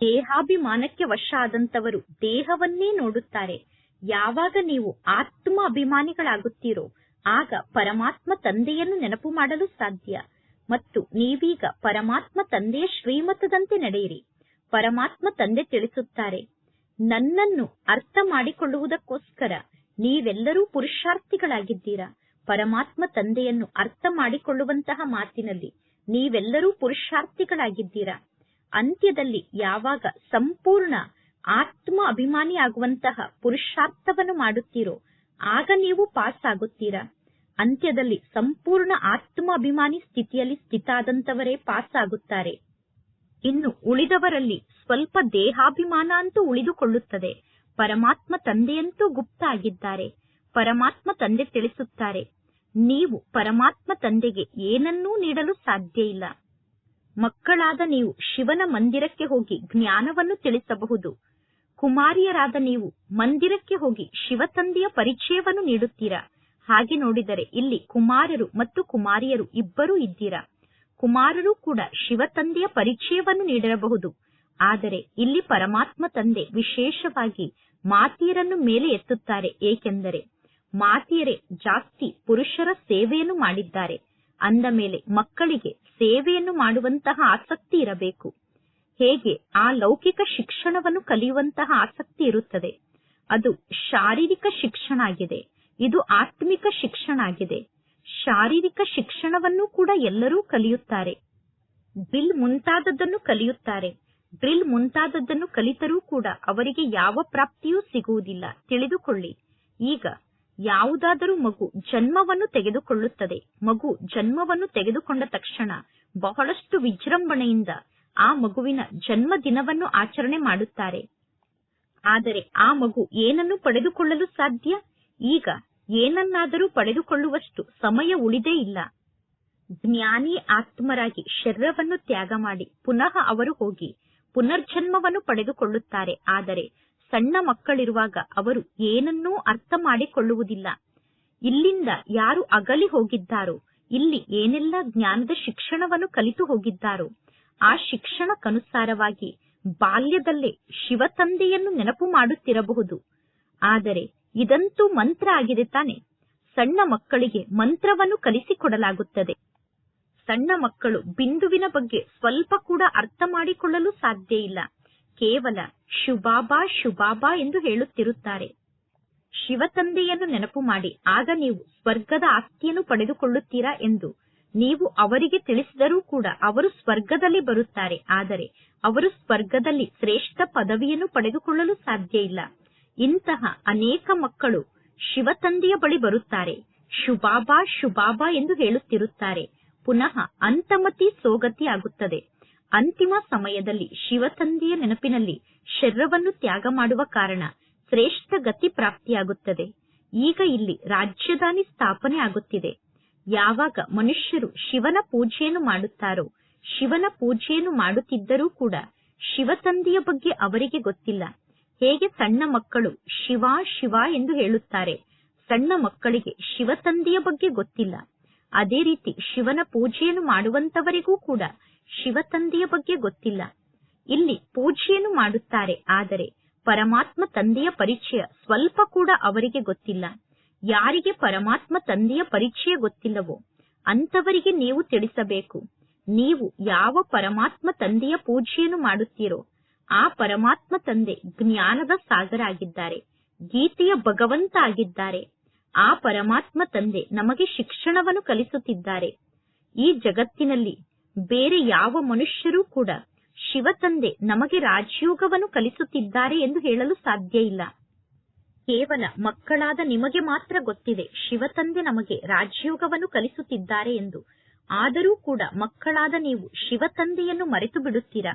ದೇಹಾಭಿಮಾನಕ್ಕೆ ವಶ ಆದಂತವರು ದೇಹವನ್ನೇ ನೋಡುತ್ತಾರೆ. ಯಾವಾಗ ನೀವು ಆತ್ಮ ಅಭಿಮಾನಿಗಳಾಗುತ್ತೀರೋ ಆಗ ಪರಮಾತ್ಮ ತಂದೆಯನ್ನು ನೆನಪು ಮಾಡಲು ಸಾಧ್ಯ. ಮತ್ತು ನೀವೀಗ ಪರಮಾತ್ಮ ತಂದೆಯ ಶ್ರೀಮತದಂತೆ ನಡೆಯಿರಿ. ಪರಮಾತ್ಮ ತಂದೆ ತಿಳಿಸುತ್ತಾರೆ ನನ್ನನ್ನು ಅರ್ಥ ಮಾಡಿಕೊಳ್ಳುವುದಕ್ಕೋಸ್ಕರ ನೀವೆಲ್ಲರೂ ಪುರುಷಾರ್ಥಿಗಳಾಗಿದ್ದೀರಾ? ಪರಮಾತ್ಮ ತಂದೆಯನ್ನು ಅರ್ಥ ಮಾಡಿಕೊಳ್ಳುವಂತಹ ಮಾತಿನಲ್ಲಿ ನೀವೆಲ್ಲರೂ ಪುರುಷಾರ್ಥಿಗಳಾಗಿದ್ದೀರಾ? ಅಂತ್ಯದಲ್ಲಿ ಯಾವಾಗ ಸಂಪೂರ್ಣ ಆತ್ಮ ಅಭಿಮಾನಿ ಆಗುವಂತಹ ಪುರುಷಾರ್ಥವನ್ನು ಮಾಡುತ್ತೀರೋ, ಆಗ ನೀವು ಪಾಸ್ ಆಗುತ್ತೀರಾ ಅಂತ್ಯದಲ್ಲಿ ಸಂಪೂರ್ಣ ಆತ್ಮ ಅಭಿಮಾನಿ ಸ್ಥಿತಿಯಲ್ಲಿ ಸ್ಥಿತಾದಂತವರೇ ಪಾಸ್ ಆಗುತ್ತಾರೆ ಇನ್ನು ಉಳಿದವರಲ್ಲಿ ಸ್ವಲ್ಪ ದೇಹಾಭಿಮಾನ ಅಂತೂ ಉಳಿದುಕೊಳ್ಳುತ್ತದೆ. ಪರಮಾತ್ಮ ತಂದೆಯಂತೂ ಗುಪ್ತ ಆಗಿದ್ದಾರೆ ಪರಮಾತ್ಮ ತಂದೆ ತಿಳಿಸುತ್ತಾರೆ. ನೀವು ಪರಮಾತ್ಮ ತಂದೆಗೆ ಏನನ್ನೂ ನೀಡಲು ಸಾಧ್ಯ ಇಲ್ಲ. ಮಕ್ಕಳಾದ ನೀವು ಶಿವನ ಮಂದಿರಕ್ಕೆ ಹೋಗಿ ಜ್ಞಾನವನ್ನು ತಿಳಿಸಬಹುದು. ಕುಮಾರಿಯರಾದ ನೀವು ಮಂದಿರಕ್ಕೆ ಹೋಗಿ ಶಿವ ತಂದೆಯ ಪರಿಚಯವನ್ನು ನೀಡುತ್ತೀರಾ? ಹಾಗೆ ನೋಡಿದರೆ ಇಲ್ಲಿ ಕುಮಾರರು ಮತ್ತು ಕುಮಾರಿಯರು ಇಬ್ಬರೂ ಇದ್ದೀರಾ? ಕುಮಾರರು ಕೂಡ ಶಿವ ತಂದೆಯ ಪರಿಚಯವನ್ನು ನೀಡಿರಬಹುದು. ಆದರೆ ಇಲ್ಲಿ ಪರಮಾತ್ಮ ತಂದೆ ವಿಶೇಷವಾಗಿ ಮಾತಿಯರನ್ನು ಮೇಲೆ ಎತ್ತುತ್ತಾರೆ. ಏಕೆಂದರೆ ಮಾತಿಯರೇ ಜಾಸ್ತಿ ಪುರುಷರ ಸೇವೆಯನ್ನು ಮಾಡಿದ್ದಾರೆ. ಅಂದ ಮೇಲೆ ಮಕ್ಕಳಿಗೆ ಸೇವೆಯನ್ನು ಮಾಡುವಂತಹ ಆಸಕ್ತಿ ಇರಬೇಕು. ಹೇಗೆ? ಆ ಲೌಕಿಕ ಶಿಕ್ಷಣವನ್ನು ಕಲಿಯುವಂತಹ ಆಸಕ್ತಿ ಇರುತ್ತದೆ. ಅದು ಶಾರೀರಿಕ ಶಿಕ್ಷಣ ಆಗಿದೆ. ಇದು ಆತ್ಮಿಕ ಶಿಕ್ಷಣ ಆಗಿದೆ. ಶಾರೀರಿಕ ಶಿಕ್ಷಣವನ್ನು ಕೂಡ ಎಲ್ಲರೂ ಕಲಿಯುತ್ತಾರೆ. ಬಿಲ್ ಮುಂತಾದದ್ದನ್ನು ಕಲಿಯುತ್ತಾರೆ. ಡ್ರಿಲ್ ಮುಂತಾದದ್ದನ್ನು ಕಲಿತರೂ ಕೂಡ ಅವರಿಗೆ ಯಾವ ಪ್ರಾಪ್ತಿಯೂ ಸಿಗುವುದಿಲ್ಲ. ತಿಳಿದುಕೊಳ್ಳಿ. ಈಗ ಯಾವುದಾದರೂ ಮಗು ಜನ್ಮವನ್ನು ತೆಗೆದುಕೊಳ್ಳುತ್ತದೆ. ಮಗು ಜನ್ಮವನ್ನು ತೆಗೆದುಕೊಂಡ ತಕ್ಷಣ ಬಹಳಷ್ಟು ವಿಜೃಂಭಣೆಯಿಂದ ಆ ಮಗುವಿನ ಜನ್ಮ ದಿನವನ್ನು ಆಚರಣೆ ಮಾಡುತ್ತಾರೆ. ಆದರೆ ಆ ಮಗು ಏನನ್ನು ಪಡೆದುಕೊಳ್ಳಲು ಸಾಧ್ಯ? ಈಗ ಏನನ್ನಾದರೂ ಪಡೆದುಕೊಳ್ಳುವಷ್ಟು ಸಮಯ ಉಳಿದೇ ಇಲ್ಲ. ಜ್ಞಾನಿ ಆತ್ಮರಾಗಿ ಶರೀರವನ್ನು ತ್ಯಾಗ ಮಾಡಿ ಪುನಃ ಅವರು ಹೋಗಿ ಪುನರ್ಜನ್ಮವನ್ನು ಪಡೆದುಕೊಳ್ಳುತ್ತಾರೆ. ಆದರೆ ಸಣ್ಣ ಮಕ್ಕಳಿರುವಾಗ ಅವರು ಏನನ್ನೂ ಅರ್ಥ ಮಾಡಿಕೊಳ್ಳುವುದಿಲ್ಲ. ಇಲ್ಲಿಂದ ಯಾರು ಅಗಲಿ ಹೋಗಿದ್ದಾರೋ, ಇಲ್ಲಿ ಏನೆಲ್ಲ ಜ್ಞಾನದ ಶಿಕ್ಷಣವನ್ನು ಕಲಿತು ಹೋಗಿದ್ದಾರೋ, ಆ ಶಿಕ್ಷಣಕ್ಕನುಸಾರವಾಗಿ ಬಾಲ್ಯದಲ್ಲೇ ಶಿವ ತಂದೆಯನ್ನು ನೆನಪು ಮಾಡುತ್ತಿರಬಹುದು. ಆದರೆ ಇದಂತೂ ಮಂತ್ರ ಆಗಿದೆ ತಾನೆ. ಸಣ್ಣ ಮಕ್ಕಳಿಗೆ ಮಂತ್ರವನ್ನು ಕಲಿಸಿಕೊಡಲಾಗುತ್ತದೆ. ಸಣ್ಣ ಮಕ್ಕಳು ಬಿಂದುವಿನ ಬಗ್ಗೆ ಸ್ವಲ್ಪ ಕೂಡ ಅರ್ಥ ಮಾಡಿಕೊಳ್ಳಲು ಸಾಧ್ಯ ಇಲ್ಲ. ಕೇವಲ ಶುಭಾಬಾ ಶುಭಾಬಾ ಎಂದು ಹೇಳುತ್ತಿರುತ್ತಾರೆ. ಶಿವತಂದೆಯನ್ನು ನೆನಪು ಮಾಡಿ, ಆಗ ನೀವು ಸ್ವರ್ಗದ ಆಸ್ತಿಯನ್ನು ಪಡೆದುಕೊಳ್ಳುತ್ತೀರಾ ಎಂದು. ನೀವು ಅವರಿಗೆ ತಿಳಿಸಿದರೂ ಕೂಡ ಅವರು ಸ್ವರ್ಗದಲ್ಲಿ ಬರುತ್ತಾರೆ, ಆದರೆ ಅವರು ಸ್ವರ್ಗದಲ್ಲಿ ಶ್ರೇಷ್ಠ ಪದವಿಯನ್ನು ಪಡೆದುಕೊಳ್ಳಲು ಸಾಧ್ಯ ಇಲ್ಲ. ಇಂತಹ ಅನೇಕ ಮಕ್ಕಳು ಶಿವತಂದೆಯ ಬಳಿ ಬರುತ್ತಾರೆ ಶುಭಾಬಾ ಶುಭಾಬಾ ಎಂದು ಹೇಳುತ್ತಿರುತ್ತಾರೆ. ಪುನಃ ಅಂತಮತಿ ಸೋಗತಿ ಆಗುತ್ತದೆ. ಅಂತಿಮ ಸಮಯದಲ್ಲಿ ಶಿವತಂದೆಯ ನೆನಪಿನಲ್ಲಿ ಶರೀರವನ್ನು ತ್ಯಾಗ ಮಾಡುವ ಕಾರಣ ಶ್ರೇಷ್ಠ ಗತಿ ಪ್ರಾಪ್ತಿಯಾಗುತ್ತದೆ. ಈಗ ಇಲ್ಲಿ ರಾಜ್ಯಧಾನಿ ಸ್ಥಾಪನೆ ಆಗುತ್ತಿದೆ. ಯಾವಾಗ ಮನುಷ್ಯರು ಶಿವನ ಪೂಜೆಯನ್ನು ಮಾಡುತ್ತಾರೋ, ಶಿವನ ಪೂಜೆಯನ್ನು ಮಾಡುತ್ತಿದ್ದರೂ ಕೂಡ ಶಿವತಂದೆಯ ಬಗ್ಗೆ ಅವರಿಗೆ ಗೊತ್ತಿಲ್ಲ. ಹೇಗೆ ಸಣ್ಣ ಮಕ್ಕಳು ಶಿವ ಶಿವ ಎಂದು ಹೇಳುತ್ತಾರೆ, ಸಣ್ಣ ಮಕ್ಕಳಿಗೆ ಶಿವತಂದೆಯ ಬಗ್ಗೆ ಗೊತ್ತಿಲ್ಲ. ಅದೇ ರೀತಿ ಶಿವನ ಪೂಜೆಯನ್ನು ಮಾಡುವಂತವರಿಗೂ ಕೂಡ ಶಿವ ತಂದೆಯ ಬಗ್ಗೆ ಗೊತ್ತಿಲ್ಲ. ಇಲ್ಲಿ ಪೂಜೆಯನ್ನು ಮಾಡುತ್ತಾರೆ, ಆದರೆ ಪರಮಾತ್ಮ ತಂದೆಯ ಪರಿಚಯ ಸ್ವಲ್ಪ ಕೂಡ ಅವರಿಗೆ ಗೊತ್ತಿಲ್ಲ. ಯಾರಿಗೆ ಪರಮಾತ್ಮ ತಂದೆಯ ಪರಿಚಯ ಗೊತ್ತಿಲ್ಲವೋ ಅಂತವರಿಗೆ ನೀವು ತಿಳಿಸಬೇಕು. ನೀವು ಯಾವ ಪರಮಾತ್ಮ ತಂದೆಯ ಪೂಜೆಯನ್ನು ಮಾಡುತ್ತೀರೋ ಆ ಪರಮಾತ್ಮ ತಂದೆ ಜ್ಞಾನದ ಸಾಗರ ಆಗಿದ್ದಾರೆ ಗೀತೆಯ ಭಗವಂತ ಆಗಿದ್ದಾರೆ. ಆ ಪರಮಾತ್ಮ ತಂದೆ ನಮಗೆ ಶಿಕ್ಷಣವನ್ನು ಕಲಿಸುತ್ತಿದ್ದಾರೆ. ಈ ಜಗತ್ತಿನಲ್ಲಿ ಬೇರೆ ಯಾವ ಮನುಷ್ಯರೂ ಕೂಡ ಶಿವ ತಂದೆ ನಮಗೆ ರಾಜಯೋಗವನ್ನು ಕಲಿಸುತ್ತಿದ್ದಾರೆ ಎಂದು ಹೇಳಲು ಸಾಧ್ಯ ಇಲ್ಲ. ಕೇವಲ ಮಕ್ಕಳಾದ ನಿಮಗೆ ಮಾತ್ರ ಗೊತ್ತಿದೆ ಶಿವ ತಂದೆ ನಮಗೆ ರಾಜಯೋಗವನ್ನು ಕಲಿಸುತ್ತಿದ್ದಾರೆ ಎಂದು. ಆದರೂ ಕೂಡ ಮಕ್ಕಳಾದ ನೀವು ಶಿವ ತಂದೆಯನ್ನು ಮರೆತು ಬಿಡುತ್ತೀರಾ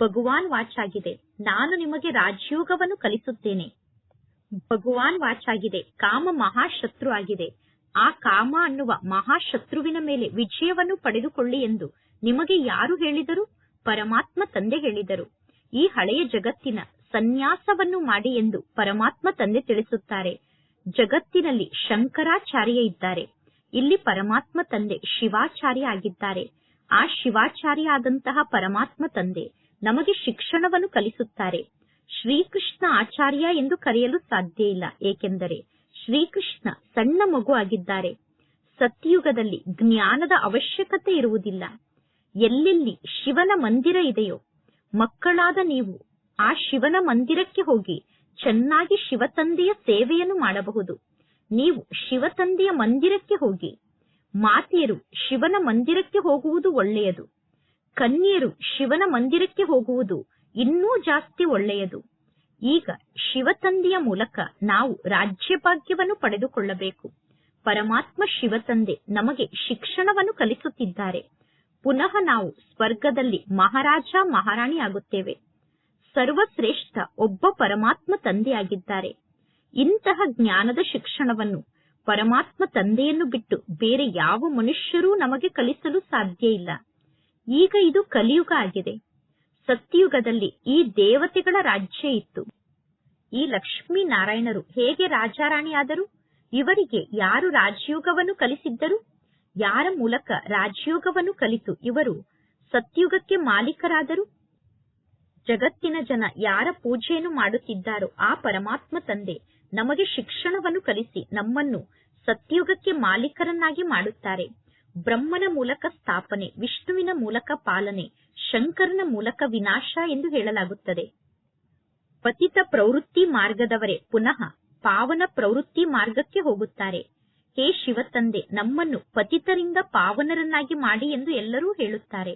ಭಗವಾನ್ ವಾಚಾಗಿದೆ. ನಾನು ನಿಮಗೆ ರಾಜಯೋಗವನ್ನು ಕಲಿಸುತ್ತೇನೆ. ಭಗವಾನ್ ವಾಚಾಗಿದೆ ಕಾಮ ಮಹಾಶತ್ರು ಆಗಿದೆ. ಆ ಕಾಮ ಅನ್ನುವ ಮಹಾಶತ್ರುವಿನ ಮೇಲೆ ವಿಜಯವನ್ನು ಪಡೆದುಕೊಳ್ಳಿ ಎಂದು ನಿಮಗೆ ಯಾರು ಹೇಳಿದರು? ಪರಮಾತ್ಮ ತಂದೆ ಹೇಳಿದರು. ಈ ಹಳೆಯ ಜಗತ್ತಿನ ಸನ್ಯಾಸವನ್ನು ಮಾಡಿ ಎಂದು ಪರಮಾತ್ಮ ತಂದೆ ತಿಳಿಸುತ್ತಾರೆ. ಜಗತ್ತಿನಲ್ಲಿ ಶಂಕರಾಚಾರ್ಯ ಇದ್ದಾರೆ. ಇಲ್ಲಿ ಪರಮಾತ್ಮ ತಂದೆ ಶಿವಾಚಾರ್ಯ ಆಗಿದ್ದಾರೆ. ಆ ಶಿವಾಚಾರ್ಯ ಆದಂತಹ ಪರಮಾತ್ಮ ತಂದೆ ನಮಗೆ ಶಿಕ್ಷಣವನ್ನು ಕಲಿಸುತ್ತಾರೆ. ಶ್ರೀಕೃಷ್ಣ ಆಚಾರ್ಯ ಎಂದು ಕರೆಯಲು ಸಾಧ್ಯ ಇಲ್ಲ. ಏಕೆಂದರೆ ಶ್ರೀಕೃಷ್ಣ ಸಣ್ಣ ಮಗು ಆಗಿದ್ದಾರೆ. ಸತ್ಯುಗದಲ್ಲಿ ಜ್ಞಾನದ ಅವಶ್ಯಕತೆ ಇರುವುದಿಲ್ಲ. ಎಲ್ಲೆಲ್ಲಿ ಶಿವನ ಮಂದಿರ ಇದೆಯೋ, ಮಕ್ಕಳಾದ ನೀವು ಆ ಶಿವನ ಮಂದಿರಕ್ಕೆ ಹೋಗಿ ಚೆನ್ನಾಗಿ ಶಿವತಂದೆಯ ಸೇವೆಯನ್ನು ಮಾಡಬಹುದು. ನೀವು ಶಿವತಂದೆಯ ಮಂದಿರಕ್ಕೆ ಹೋಗಿ ಮಾತೆಯರು ಶಿವನ ಮಂದಿರಕ್ಕೆ ಹೋಗುವುದು ಒಳ್ಳೆಯದು. ಕನ್ಯರು ಶಿವನ ಮಂದಿರಕ್ಕೆ ಹೋಗುವುದು ಇನ್ನೂ ಜಾಸ್ತಿ ಒಳ್ಳೆಯದು. ಈಗ ಶಿವತಂದೆಯ ಮೂಲಕ ನಾವು ರಾಜ್ಯಭಾಗ್ಯವನ್ನು ಪಡೆದುಕೊಳ್ಳಬೇಕು. ಪರಮಾತ್ಮ ಶಿವತಂದೆ ನಮಗೆ ಶಿಕ್ಷಣವನ್ನು ಕಲಿಸುತ್ತಿದ್ದಾರೆ. ಪುನಃ ನಾವು ಸ್ವರ್ಗದಲ್ಲಿ ಮಹಾರಾಜ ಮಹಾರಾಣಿ ಆಗುತ್ತೇವೆ. ಸರ್ವಶ್ರೇಷ್ಠ ಒಬ್ಬ ಪರಮಾತ್ಮ ತಂದೆಯಾಗಿದ್ದಾರೆ. ಇಂತಹ ಜ್ಞಾನದ ಶಿಕ್ಷಣವನ್ನು ಪರಮಾತ್ಮ ತಂದೆಯನ್ನು ಬಿಟ್ಟು ಬೇರೆ ಯಾವ ಮನುಷ್ಯರೂ ನಮಗೆ ಕಲಿಸಲು ಸಾಧ್ಯ ಇಲ್ಲ. ಈಗ ಇದು ಕಲಿಯುಗ ಆಗಿದೆ. ಸತ್ಯಯುಗದಲ್ಲಿ ಈ ದೇವತೆಗಳ ರಾಜ್ಯ ಇತ್ತು. ಈ ಲಕ್ಷ್ಮೀ ನಾರಾಯಣರು ಹೇಗೆ ರಾಜಾರಾಣಿಯಾದರು? ಇವರಿಗೆ ಯಾರು ರಾಜಯೋಗವನ್ನು ಕಲಿಸಿದ್ದರು? ಯಾರ ಮೂಲಕ ರಾಜಯೋಗವನ್ನು ಕಲಿತು ಇವರು ಸತ್ಯುಗಕ್ಕೆ ಮಾಲೀಕರಾದರು? ಜಗತ್ತಿನ ಜನ ಯಾರ ಪೂಜೆಯನ್ನು ಮಾಡುತ್ತಿದ್ದಾರೋ ಆ ಪರಮಾತ್ಮ ತಂದೆ ನಮಗೆ ಶಿಕ್ಷಣವನ್ನು ಕಲಿಸಿ ನಮ್ಮನ್ನು ಸತ್ಯುಗಕ್ಕೆ ಮಾಲೀಕರನ್ನಾಗಿ ಮಾಡುತ್ತಾರೆ. ಬ್ರಹ್ಮನ ಮೂಲಕ ಸ್ಥಾಪನೆ, ವಿಷ್ಣುವಿನ ಮೂಲಕ ಪಾಲನೆ, ಶಂಕರನ ಮೂಲಕ ವಿನಾಶ ಎಂದು ಹೇಳಲಾಗುತ್ತದೆ. ಪತಿತ ಪ್ರವೃತ್ತಿ ಮಾರ್ಗದವರೇ ಪುನಃ ಪಾವನ ಪ್ರವೃತ್ತಿ ಮಾರ್ಗಕ್ಕೆ ಹೋಗುತ್ತಾರೆ. ಹೇ ಶಿವತಂದೆ, ನಮ್ಮನ್ನು ಪತಿತರಿಂದ ಪಾವನರನ್ನಾಗಿ ಮಾಡಿ ಎಂದು ಎಲ್ಲರೂ ಹೇಳುತ್ತಾರೆ.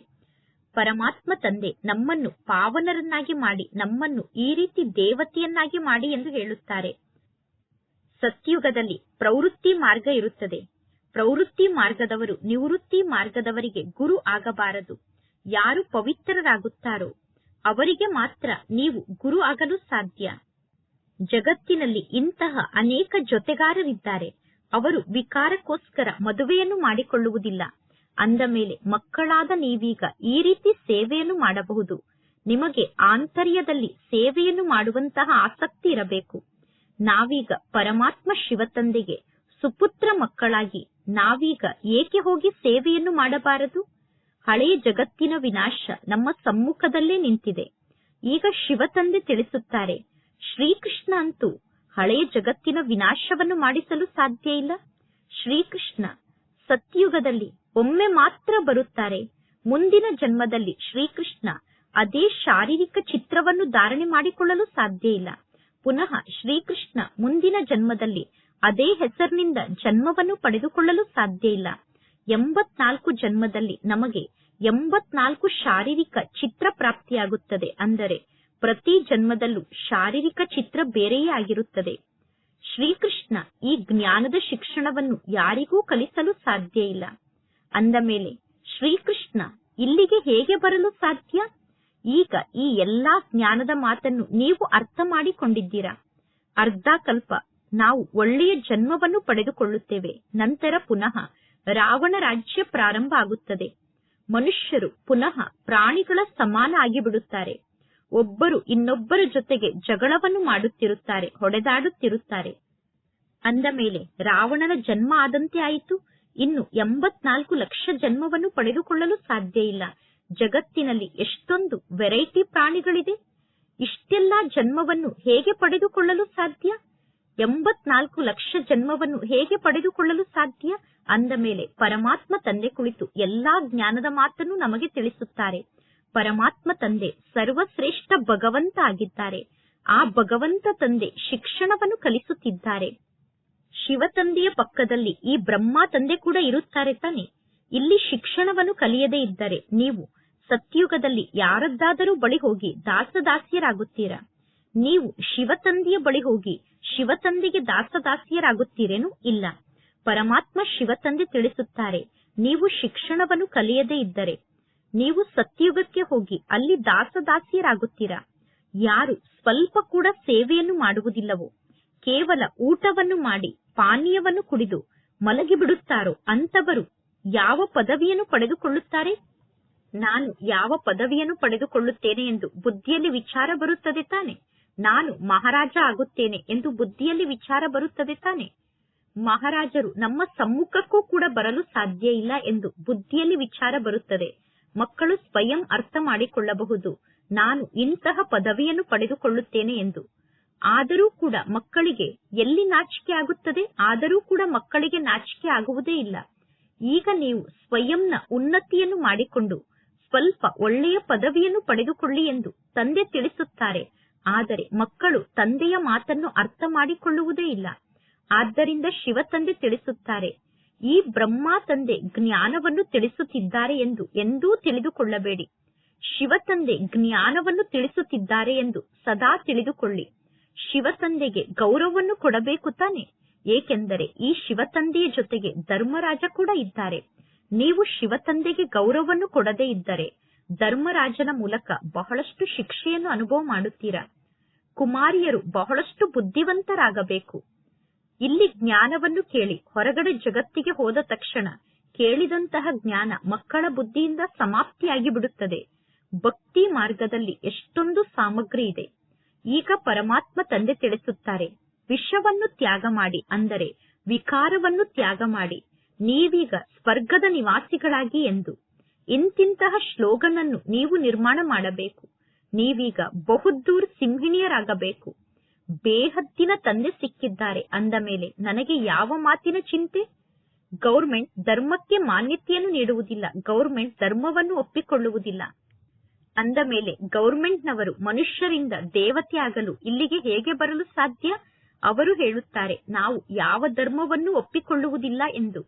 ಪರಮಾತ್ಮ ತಂದೆ, ನಮ್ಮನ್ನು ಪಾವನರನ್ನಾಗಿ ಮಾಡಿ, ನಮ್ಮನ್ನು ಈ ರೀತಿ ದೇವತೆಯನ್ನಾಗಿ ಮಾಡಿ ಎಂದು ಹೇಳುತ್ತಾರೆ. ಸತ್ಯುಗದಲ್ಲಿ ಪ್ರವೃತ್ತಿ ಮಾರ್ಗ ಇರುತ್ತದೆ. ಪ್ರವೃತ್ತಿ ಮಾರ್ಗದವರು, ನಿವೃತ್ತಿ ಮಾರ್ಗದವರಿಗೆ ಗುರು ಆಗಬಾರದು. ಯಾರು ಪವಿತ್ರರಾಗುತ್ತಾರೋ, ಅವರಿಗೆ ಮಾತ್ರ ನೀವು ಗುರು ಆಗಲು ಸಾಧ್ಯ. ಜಗತ್ತಿನಲ್ಲಿ ಇಂತಹ ಅನೇಕ ಜೊತೆಗಾರರಿದ್ದಾರೆ. ಅವರು ವಿಕಾರಕ್ಕೋಸ್ಕರ ಮದುವೆಯನ್ನು ಮಾಡಿಕೊಳ್ಳುವುದಿಲ್ಲ. ಅಂದ ಮೇಲೆ ಮಕ್ಕಳಾದ ನೀವೀಗ ಈ ರೀತಿ ಸೇವೆಯನ್ನು ಮಾಡಬಹುದು. ನಿಮಗೆ ಆಂತರ್ಯದಲ್ಲಿ ಸೇವೆಯನ್ನು ಮಾಡುವಂತಹ ಆಸಕ್ತಿ ಇರಬೇಕು. ನಾವೀಗ ಪರಮಾತ್ಮ ಶಿವತಂದೆಗೆ ಸುಪುತ್ರ ಮಕ್ಕಳಾಗಿ ನಾವೀಗ ಏಕೆ ಹೋಗಿ ಸೇವೆಯನ್ನು ಮಾಡಬಾರದು? ಹಳೆಯ ಜಗತ್ತಿನ ವಿನಾಶ ನಮ್ಮ ಸಮ್ಮುಖದಲ್ಲೇ ನಿಂತಿದೆ. ಈಗ ಶಿವತಂದೆ ತಿಳಿಸುತ್ತಾರೆ, ಶ್ರೀಕೃಷ್ಣ ಅಂತೂ ಹಳೆಯ ಜಗತ್ತಿನ ವಿನಾಶವನ್ನು ಮಾಡಿಸಲು ಸಾಧ್ಯ ಇಲ್ಲ. ಶ್ರೀಕೃಷ್ಣ ಸತ್ಯುಗದಲ್ಲಿ ಒಮ್ಮೆ ಮಾತ್ರ ಬರುತ್ತಾರೆ. ಮುಂದಿನ ಜನ್ಮದಲ್ಲಿ ಶ್ರೀಕೃಷ್ಣ ಅದೇ ಶಾರೀರಿಕ ಚಿತ್ರವನ್ನು ಧಾರಣೆ ಮಾಡಿಕೊಳ್ಳಲು ಸಾಧ್ಯ ಇಲ್ಲ. ಪುನಃ ಶ್ರೀಕೃಷ್ಣ ಮುಂದಿನ ಜನ್ಮದಲ್ಲಿ ಅದೇ ಹೆಸರಿನಿಂದ ಜನ್ಮವನ್ನು ಪಡೆದುಕೊಳ್ಳಲು ಸಾಧ್ಯ ಇಲ್ಲ. ಎಂಬತ್ನಾಲ್ಕು ಜನ್ಮದಲ್ಲಿ ನಮಗೆ ಎಂಬತ್ನಾಲ್ಕು ಶಾರೀರಿಕ ಚಿತ್ರ ಪ್ರಾಪ್ತಿಯಾಗುತ್ತದೆ. ಅಂದರೆ ಪ್ರತಿ ಜನ್ಮದಲ್ಲೂ ಶಾರೀರಿಕ ಚಿತ್ರ ಬೇರೆಯೇ ಆಗಿರುತ್ತದೆ. ಶ್ರೀಕೃಷ್ಣ ಈ ಜ್ಞಾನದ ಶಿಕ್ಷಣವನ್ನು ಯಾರಿಗೂ ಕಲಿಸಲು ಸಾಧ್ಯ ಇಲ್ಲ. ಅಂದ ಮೇಲೆ ಶ್ರೀಕೃಷ್ಣ ಇಲ್ಲಿಗೆ ಹೇಗೆ ಬರಲು ಸಾಧ್ಯ? ಈಗ ಈ ಎಲ್ಲಾ ಜ್ಞಾನದ ಮಾತನ್ನು ನೀವು ಅರ್ಥ ಮಾಡಿಕೊಂಡಿದ್ದೀರಾ? ಅರ್ಧ ಕಲ್ಪ ನಾವು ಒಳ್ಳೆಯ ಜನ್ಮವನ್ನು ಪಡೆದುಕೊಳ್ಳುತ್ತೇವೆ. ನಂತರ ಪುನಃ ರಾವಣ ರಾಜ್ಯ ಪ್ರಾರಂಭ ಆಗುತ್ತದೆ. ಮನುಷ್ಯರು ಪುನಃ ಪ್ರಾಣಿಗಳ ಸಮಾನ ಆಗಿಬಿಡುತ್ತಾರೆ. ಒಬ್ಬರು ಇನ್ನೊಬ್ಬರ ಜೊತೆಗೆ ಜಗಳವನ್ನು ಮಾಡುತ್ತಿರುತ್ತಾರೆ, ಹೊಡೆದಾಡುತ್ತಿರುತ್ತಾರೆ. ಅಂದ ಮೇಲೆ ರಾವಣನ ಜನ್ಮ ಆದಂತೆ ಆಯಿತು. ಇನ್ನು ಎಂಬತ್ನಾಲ್ಕು ಲಕ್ಷ ಜನ್ಮವನ್ನು ಪಡೆದುಕೊಳ್ಳಲು ಸಾಧ್ಯ ಇಲ್ಲ. ಜಗತ್ತಿನಲ್ಲಿ ಎಷ್ಟೊಂದು ವೆರೈಟಿ ಪ್ರಾಣಿಗಳಿದೆ. ಇಷ್ಟೆಲ್ಲಾ ಜನ್ಮವನ್ನು ಹೇಗೆ ಪಡೆದುಕೊಳ್ಳಲು ಸಾಧ್ಯ? ಎಂಬತ್ನಾಲ್ಕು ಲಕ್ಷ ಜನ್ಮವನ್ನು ಹೇಗೆ ಪಡೆದುಕೊಳ್ಳಲು ಸಾಧ್ಯ? ಅಂದ ಮೇಲೆ ಪರಮಾತ್ಮ ತಂದೆ ಕುಳಿತು ಎಲ್ಲಾ ಜ್ಞಾನದ ಮಾತನ್ನು ನಮಗೆ ತಿಳಿಸುತ್ತಾರೆ. ಪರಮಾತ್ಮ ತಂದೆ ಸರ್ವಶ್ರೇಷ್ಠ ಭಗವಂತ ಆಗಿದ್ದಾರೆ ಆ ಭಗವಂತ ತಂದೆ ಶಿಕ್ಷಣವನ್ನು ಕಲಿಸುತ್ತಿದ್ದಾರೆ. ಶಿವ ತಂದೆಯ ಪಕ್ಕದಲ್ಲಿ ಈ ಬ್ರಹ್ಮ ತಂದೆ ಕೂಡ ಇರುತ್ತಾರೆ ತಾನೆ. ಇಲ್ಲಿ ಶಿಕ್ಷಣವನ್ನು ಕಲಿಯದೇ ಇದ್ದರೆ ನೀವು ಸತ್ಯುಗದಲ್ಲಿ ಯಾರದ್ದಾದರೂ ಬಳಿ ಹೋಗಿ ದಾಸದಾಸಿಯರಾಗುತ್ತೀರಾ? ನೀವು ಶಿವತಂದೆಯ ಬಳಿ ಹೋಗಿ ಶಿವತಂದೆಗೆ ದಾಸದಾಸಿಯರಾಗುತ್ತೀರೇನು ಇಲ್ಲ. ಪರಮಾತ್ಮ ಶಿವತಂದೆ ತಿಳಿಸುತ್ತಾರೆ, ನೀವು ಶಿಕ್ಷಣವನ್ನು ಕಲಿಯದೇ ಇದ್ದರೆ, ನೀವು ಸತ್ಯಯುಗಕ್ಕೆ ಹೋಗಿ ಅಲ್ಲಿ ದಾಸದಾಸಿಯರಾಗುತ್ತೀರಾ? ಯಾರು ಸ್ವಲ್ಪ ಕೂಡ ಸೇವೆಯನ್ನು ಮಾಡುವುದಿಲ್ಲವೋ, ಕೇವಲ ಊಟವನ್ನು ಮಾಡಿ ಪಾನೀಯವನ್ನು ಕುಡಿದು ಮಲಗಿಬಿಡುತ್ತಾರೋ ಅಂತವರು ಯಾವ ಪದವಿಯನ್ನು ಪಡೆದುಕೊಳ್ಳುತ್ತಾರೆ? ನಾನು ಯಾವ ಪದವಿಯನ್ನು ಪಡೆದುಕೊಳ್ಳುತ್ತೇನೆ ಎಂದು ಬುದ್ಧಿಯಲ್ಲಿ ವಿಚಾರ ಬರುತ್ತದೆ ತಾನೆ? ನಾನು ಮಹಾರಾಜ ಆಗುತ್ತೇನೆ ಎಂದು ಬುದ್ಧಿಯಲ್ಲಿ ವಿಚಾರ ಬರುತ್ತದೆ ತಾನೆ. ಮಹಾರಾಜರು ನಮ್ಮ ಸಮ್ಮುಖಕ್ಕೂ ಕೂಡ ಬರಲು ಸಾಧ್ಯ ಇಲ್ಲ ಎಂದು ಬುದ್ಧಿಯಲ್ಲಿ ವಿಚಾರ ಬರುತ್ತದೆ. ಮಕ್ಕಳು ಸ್ವಯಂ ಅರ್ಥ ಮಾಡಿಕೊಳ್ಳಬಹುದು. ನಾನು ಇಂತಹ ಪದವಿಯನ್ನು ಪಡೆದುಕೊಳ್ಳುತ್ತೇನೆ ಎಂದು. ಆದರೂ ಕೂಡ ಮಕ್ಕಳಿಗೆ ಎಲ್ಲಿ ನಾಚಿಕೆ ಆಗುತ್ತದೆ? ಆದರೂ ಕೂಡ ಮಕ್ಕಳಿಗೆ ನಾಚಿಕೆ ಆಗುವುದೇ ಇಲ್ಲ. ಈಗ ನೀವು ಸ್ವಯಂನ ಉನ್ನತಿಯನ್ನು ಮಾಡಿಕೊಂಡು ಸ್ವಲ್ಪ ಒಳ್ಳೆಯ ಪದವಿಯನ್ನು ಪಡೆದುಕೊಳ್ಳಿ ಎಂದು ತಂದೆ ತಿಳಿಸುತ್ತಾರೆ. ಆದರೆ ಮಕ್ಕಳು ತಂದೆಯ ಮಾತನ್ನು ಅರ್ಥ ಮಾಡಿಕೊಳ್ಳುವುದೇ ಇಲ್ಲ. ಆದ್ದರಿಂದ ಶಿವ ತಂದೆ ತಿಳಿಸುತ್ತಾರೆ, ಈ ಬ್ರಹ್ಮ ತಂದೆ ಜ್ಞಾನವನ್ನು ತಿಳಿಸುತ್ತಿದ್ದಾರೆ ಎಂದು ಎಂದೂ ತಿಳಿದುಕೊಳ್ಳಬೇಡಿ. ಶಿವ ತಂದೆ ಜ್ಞಾನವನ್ನು ತಿಳಿಸುತ್ತಿದ್ದಾರೆ ಎಂದು ಸದಾ ತಿಳಿದುಕೊಳ್ಳಿ. ಶಿವ ತಂದೆಗೆ ಗೌರವವನ್ನು ಕೊಡಬೇಕು ತಾನೆ, ಏಕೆಂದರೆ ಈ ಶಿವ ತಂದೆಯ ಜೊತೆಗೆ ಧರ್ಮರಾಜ ಕೂಡ ಇದ್ದಾರೆ. ನೀವು ಶಿವ ತಂದೆಗೆ ಗೌರವವನ್ನು ಕೊಡದೇ ಇದ್ದರೆ ಧರ್ಮರಾಜನ ಮೂಲಕ ಬಹಳಷ್ಟು ಶಿಕ್ಷೆಯನ್ನು ಅನುಭವ ಮಾಡುತ್ತೀರಾ? ಕುಮಾರಿಯರು ಬಹಳಷ್ಟು ಬುದ್ಧಿವಂತರಾಗಬೇಕು. ಇಲ್ಲಿ ಜ್ಞಾನವನ್ನು ಕೇಳಿ ಹೊರಗಡೆ ಜಗತ್ತಿಗೆ ಹೋದ ತಕ್ಷಣ ಕೇಳಿದಂತಹ ಜ್ಞಾನ ಮಕ್ಕಳ ಬುದ್ಧಿಯಿಂದ ಸಮಾಪ್ತಿಯಾಗಿ ಬಿಡುತ್ತದೆ ಭಕ್ತಿ ಮಾರ್ಗದಲ್ಲಿ ಎಷ್ಟೊಂದು ಸಾಮಗ್ರಿ ಇದೆ. ಈಗ ಪರಮಾತ್ಮ ತಂದೆ ತಿಳಿಸುತ್ತಾರೆ, ವಿಷವನ್ನು ತ್ಯಾಗ ಮಾಡಿ ಅಂದರೆ ವಿಕಾರವನ್ನು ತ್ಯಾಗ ಮಾಡಿ, ನೀವೀಗ ಸ್ವರ್ಗದ ನಿವಾಸಿಗಳಾಗಿ ಎಂದು. ಇಂತಿಂತಹ ಶ್ಲೋಗನ್ ಅನ್ನು ನೀವು ನಿರ್ಮಾಣ ಮಾಡಬೇಕು. ನೀವೀಗ ಬಹುದೂರ್ ಸಿಂಹಿಣಿಯರಾಗಬೇಕು. ಬೇಹದ್ದಿನ ತಂದೆ ಸಿಕ್ಕಿದ್ದಾರೆ ಅಂದ ಮೇಲೆ ನನಗೆ ಯಾವ ಮಾತಿನ ಚಿಂತೆ? ಗೌರ್ಮೆಂಟ್ ಧರ್ಮಕ್ಕೆ ಮಾನ್ಯತೆಯನ್ನು ನೀಡುವುದಿಲ್ಲ, ಗೌರ್ಮೆಂಟ್ ಧರ್ಮವನ್ನು ಒಪ್ಪಿಕೊಳ್ಳುವುದಿಲ್ಲ. ಅಂದ ಮೇಲೆ ಗೌರ್ಮೆಂಟ್ನವರು ಮನುಷ್ಯರಿಂದ ದೇವತೆ ಆಗಲು ಇಲ್ಲಿಗೆ ಹೇಗೆ ಬರಲು ಸಾಧ್ಯ? ಅವರು ಹೇಳುತ್ತಾರೆ, ನಾವು ಯಾವ ಧರ್ಮವನ್ನು ಒಪ್ಪಿಕೊಳ್ಳುವುದಿಲ್ಲ ಎಂದು.